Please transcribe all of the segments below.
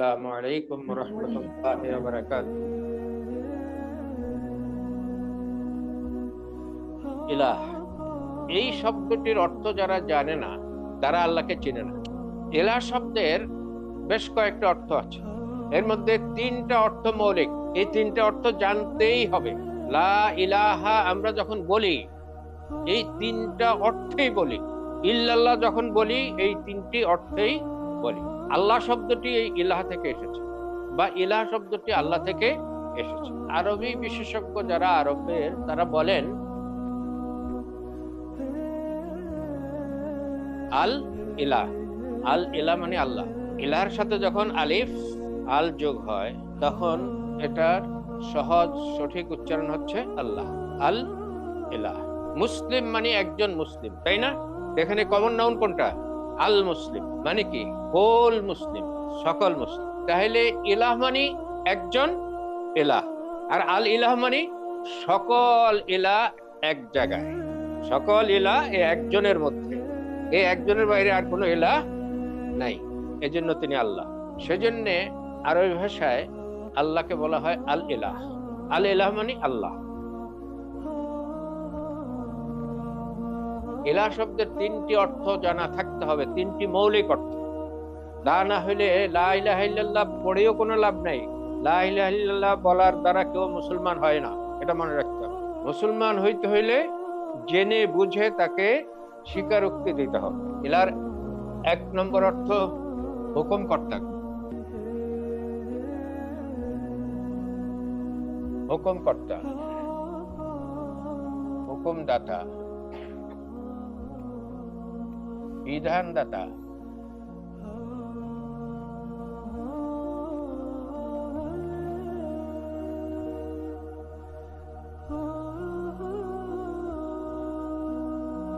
আসসালামু আলাইকুম রহমতুল্লাহ বারাকাত ইলাহ, এই শব্দটির অর্থ যারা জানে না, তারা আল্লাহকে চিনে না। ইলাহ শব্দের বেশ কয়েকটা অর্থ আছে। এর মধ্যে তিনটা অর্থ মৌলিক। এই তিনটা অর্থ জানতেই হবে। লা ইলাহা আমরা যখন বলি, এই তিনটা অর্থেই বলি। ইল্লাল্লাহ যখন বলি, এই তিনটি অর্থেই বলি। আল্লাহ শব্দটি এই ইলাহা থেকে এসেছে বা ইলাহ শব্দটি আল্লাহ থেকে এসেছে। আরবি বিশেষজ্ঞ যারা আরবের, তারা বলেন, আল ইলাহ। আল ইলা মানে আল্লাহ। ইলার সাথে যখন আলিফ, আল যোগ হয়, তখন এটার সহজ, সঠিক উচ্চারণ হচ্ছে আল্লাহ। আল ইলাহ। মুসলিম মানে একজন মুসলিম, তাই না? এখানে কমন নাউন কোনটা? আল মুসলিম। মানে কি? হোল মুসলিম, সকল মুসলিম। তাহলে ইলাহ মানে একজন এলাহ আর আল ইলাহ মানে সকল এলা এক জায়গায়। সকল ইলাহ এ একজনের মধ্যে। এই একজনের বাইরে আর কোনো ইলাহ নাই। এজন্য তিনি আল্লাহ। সেজন্যে আরবি ভাষায় আল্লাহকে বলা হয় আল এলাহ আল ইলাহ মানে আল্লাহ। ইলাহ শব্দের তিনটি অর্থ জানা থাকতে হবে, তিনটি মৌলিক অর্থ। তা না হইলে লাহ পড়েও কোনো লাভ নাই। লাহ বলার দ্বারা কেউ মুসলমান হয় না, এটা মনে রাখতে হবে। মুসলমান হইতে হইলে জেনে বুঝে তাকে স্বীকারোক্তি দিতে হবে। এলার এক নম্বর অর্থ হুকুম কর্তা হুকুম কর্তা হুকুম দাতা বিধানদাতা।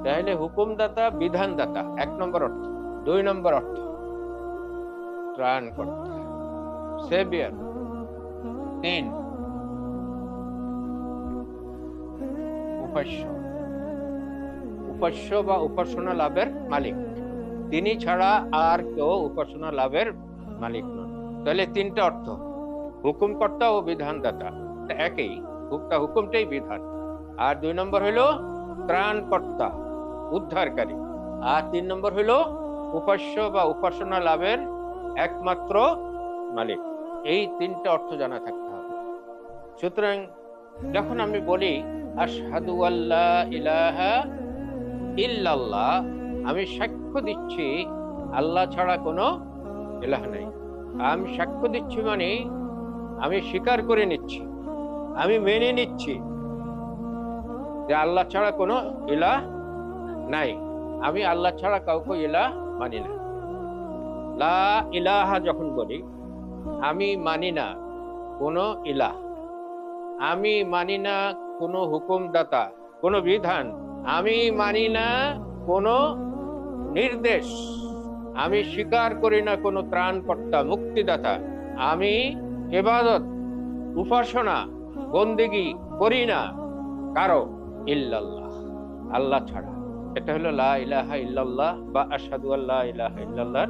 তাহলে হুকুমদাতা বিধানদাতা এক নম্বর অর্থ। দুই নম্বর অর্থ। ত্রাণ সেভিয়ার তিন। উপাস্য। উপাস্য বা উপাসনা লাভের মালিক। তিনি ছাড়া আর কেউ উপাসনা লাভের মালিক নন। তাহলে তিনটা অর্থ। হুকুমকর্তা ও বিধানদাতা। একই। হুকটা হুকুমটাই বিধান। আর দুই নম্বর হইল ত্রাণকর্তা, উদ্ধারকারী। আর তিন নম্বর হইল উপাস্য বা উপাসনা লাভের একমাত্র মালিক। এই তিনটা অর্থ জানা থাকতে হবে। সুতরাং যখন আমি বলি, আশহাদু আল্লাহ ইলাহা ইল্লাল্লাহ, আমি সাক্ষ্য দিচ্ছি, আল্লাহ ছাড়া কোনো ইলাহ নাই। আমি সাক্ষ্য দিচ্ছি মানে আমি স্বীকার করে নিচ্ছি, আমি মেনে নিচ্ছি যে আল্লাহ ছাড়া কোনো ইলাহ নাই। আমি আল্লাহ ছাড়া কাউকে ইলাহ মানি না। লা ইলাহা যখন বলি, আমি মানি না কোনো ইলাহ। আমি মানি না কোনো হুকুমদাতা, কোনো বিধান আমি মানি না কোনো নির্দেশ। আমি স্বীকার করি না কোনো ত্রাণকর্তা, মুক্তিদাতা। আমি এবাদত উপাসনা, বন্দিগি করি না কারও ইল্লাল্লাহ। আল্লাহ ছাড়া। এটা হলো লা ইলাহা ইল্লাল্লাহ বা আসাদু আল্লাহ ইলাহা ইল্লাল্লাহ।